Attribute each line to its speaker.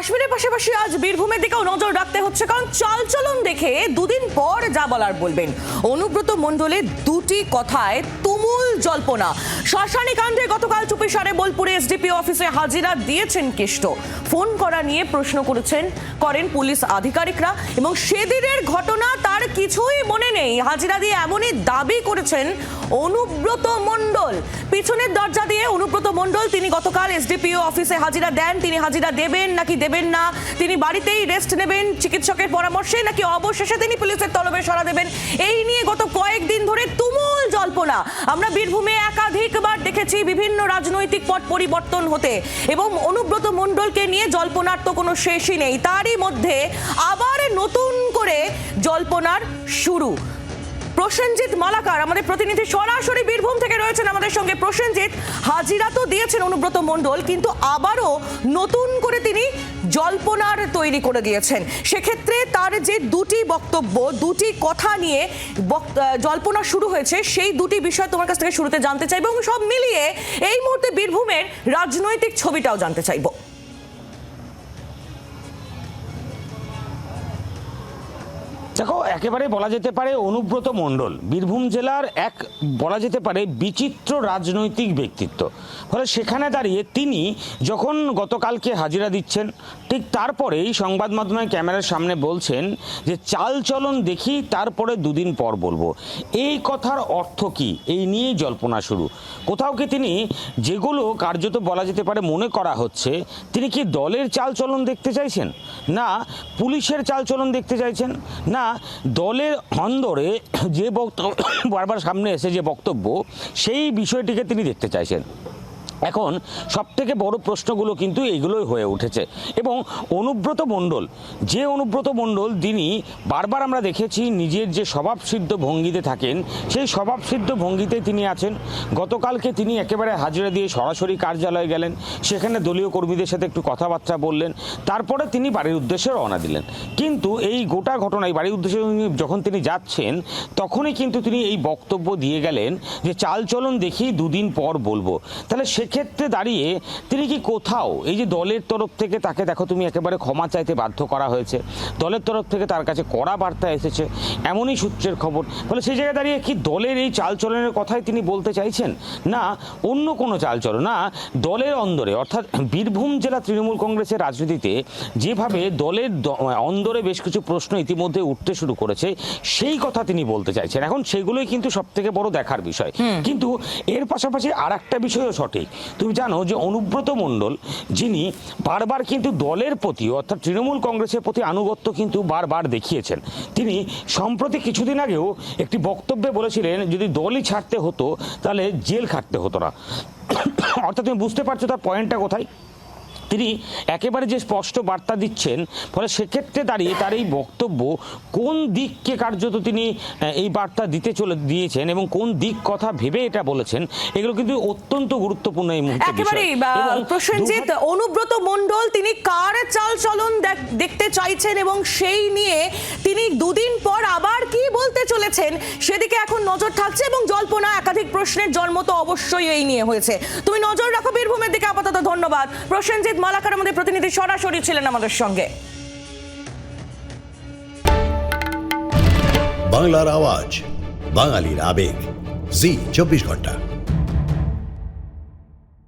Speaker 1: কাশ্মীরের পাশাপাশি আজ বীরভূমের দিকেও নজর রাখতে হচ্ছে, কারণ চালচলন দেখে দুদিন পর যা বলার বলবেন। অনুব্রত মণ্ডলের দুটি কথায় জল্পনা শ্মশানী কাণ্ডে গতকাল চুপি সারে বোলপুরে এসডিপি অফিসে হাজিরা দিয়েছেন কেষ্ট। ফোন করা নিয়ে প্রশ্ন করেছেন, করেন পুলিশ আধিকারিকরা এবং সেদিনের ঘটনা তার কিছুই মনে নেই। হাজিরা দিয়ে এমনই দাবি করেছেন অনুব্রত মণ্ডল। পিছনের দরজা দিয়ে অনুব্রত মণ্ডল, তিনি গতকাল এসডিপিও অফিসে হাজিরা দেন। তিনি হাজিরা দেবেন নাকি দেবেন না? তিনি বাড়িতেই রেস্ট নেবেন, চিকিৎসকের পরামর্শে নাকি অবশেষে তিনি পুলিশের তলবে সরা দেবেন? এই নিয়ে গত কয়েকদিন জল্পনা আমরা বীরভূমে একাধিকবার দেখেছি বিভিন্ন রাজনৈতিক পট পরিবর্তন হতে এবং অনুব্রত মণ্ডলকে নিয়ে জল্পনার তো কোনো শেষই নেই। তারই মধ্যে আবার নতুন করে জল্পনার শুরু। প্রসেনজিৎ মালাকার, আমাদের প্রতিনিধি সরাসরি বীরভূম থেকে রয়েছেন আমাদের সঙ্গে। প্রসেনজিৎ, হাজিরা তো দিয়েছেন অনুব্রত মণ্ডল, কিন্তু আবারও নতুন করে তিনি জল্পনার তৈরি করে দিয়েছেন। সেক্ষেত্রে তার যে দুটি বক্তব্য, দুটি কথা নিয়ে জল্পনা শুরু হয়েছে, সেই দুটি বিষয় তোমার কাছ থেকে শুরুতে জানতে চাইব এবং সব মিলিয়ে এই মুহূর্তে বীরভূমের রাজনৈতিক ছবিটাও জানতে চাইব।
Speaker 2: দেখো একেবারে বলা যেতে পারে অনুব্রত মণ্ডল। বীরভূম জেলার এক বলা যেতে পারে বিচিত্র রাজনৈতিক ব্যক্তিত্ব। ফলে সেখানে দাঁড়িয়ে তিনি যখন গতকালকে হাজিরা দিচ্ছেন, ঠিক তারপরেই সংবাদ মাধ্যমে ক্যামেরার সামনে বলছেন যে, চাল চলন দেখি, তারপরে দুদিন পর বলব। এই কথার অর্থ কি? এই নিয়েই জল্পনা শুরু। কোথাও কি তিনি যেগুলো কার্যত বলা যেতে পারে মনে করা হচ্ছে, তিনি কি দলের চাল চলন দেখতে চাইছেন? না, পুলিশের চাল চলন দেখতে চাইছেন? না দলের অন্দরে যে বক্তব্য বারবার সামনে এসে যে বক্তব্য সেই বিষয়টিকে তিনি দেখতে চাইছেন। এখন সব থেকে বড় প্রশ্নগুলো কিন্তু এইগুলোই হয়ে উঠেছে। এবং অনুব্রত মণ্ডল, যে অনুব্রত মণ্ডল তিনি বারবার আমরা দেখেছি নিজের যে স্বভাবসিদ্ধ ভঙ্গিতে থাকেন, সেই স্বভাবসিদ্ধ ভঙ্গিতে তিনি আছেন। গতকালকে তিনি একেবারে হাজিরা দিয়ে সরাসরি কার্যালয়ে গেলেন, সেখানে দলীয় কর্মীদের সাথে একটু কথাবার্তা বললেন, তারপরে তিনি বাড়ির উদ্দেশ্যে রওনা দিলেন। কিন্তু এই গোটা ঘটনায় বাড়ির উদ্দেশ্যে যখন তিনি যাচ্ছেন, তখনই কিন্তু তিনি এই বক্তব্য দিয়ে গেলেন যে, চালচলন দেখি দুদিন পর বলব। তাহলে সেক্ষেত্রে দাঁড়িয়ে তিনি কি কোথাও এই যে দলের তরফ থেকে তাকে দেখো তুমি একেবারে ক্ষমা চাইতে বাধ্য করা হয়েছে দলের তরফ থেকে তার কাছে কড়া বার্তা এসেছে এমনই সূত্রের খবর ফলে সেই জায়গায় দাঁড়িয়ে কি দলের এই চালচলনের কথাই তিনি বলতে চাইছেন? না অন্য কোনো চালচলন না দলের অন্দরে অর্থাৎ বীরভূম জেলা তৃণমূল কংগ্রেসের রাজনীতিতে যেভাবে দলের অন্দরে বেশ কিছু প্রশ্ন ইতিমধ্যে উঠতে শুরু করেছে সেই কথা তিনি বলতে চাইছেন। এখন সেগুলোই কিন্তু সব থেকে বড় দেখার বিষয়। কিন্তু এর পাশাপাশি আর একটা বিষয়ও সঠিক তুমি জানো যে অনুব্রত মণ্ডল, যিনি বারবার কিন্তু দলের প্রতি অর্থাৎ তৃণমূল কংগ্রেসের প্রতি আনুগত্য কিন্তু বারবার দেখিয়েছেন। তিনি সম্প্রতি কিছুদিন আগেও একটি বক্তব্যে বলেছিলেন, যদি দলই ছাড়তে হতো, তাহলে জেল খাটতে হতো না। অর্থাৎ তুমি বুঝতে পারছ তার পয়েন্টটা কোথায়? তিনি একেবারে যে স্পষ্ট বার্তা দিচ্ছেন ফলে সেক্ষেত্রে দাঁড়িয়ে তার এই বক্তব্য কোন দিককে কার্যত তিনি এই বার্তা দিতে চলে দিয়েছেন এবং কোন দিক কথা ভেবে এটা বলেছেন এগুলো কিন্তু অত্যন্ত গুরুত্বপূর্ণ এই মুহূর্তে
Speaker 1: বা, প্রসেনজিৎ অনুব্রত মণ্ডল তিনি কার চাল চলন দেখ- দেখতে চাইছেন এবং সেই নিয়ে তিনি দুদিন পর আবার কি বলতে চলেছেন সেদিকে এখন নজর থাকছে এবং জল্পনা একাধিক প্রশ্নের জন্ম তো অবশ্যই এই নিয়ে হয়েছে। তুমি নজর রাখো বীরভূমের দিকে। ধন্যবাদ। প্রসেনজিৎ মালাকার আমাদের প্রতিনিধি সরাসরি ছিলেন আমাদের সঙ্গে।
Speaker 3: বাংলার আওয়াজ, বাঙালির আবেগ। জি, চব্বিশ ঘণ্টা।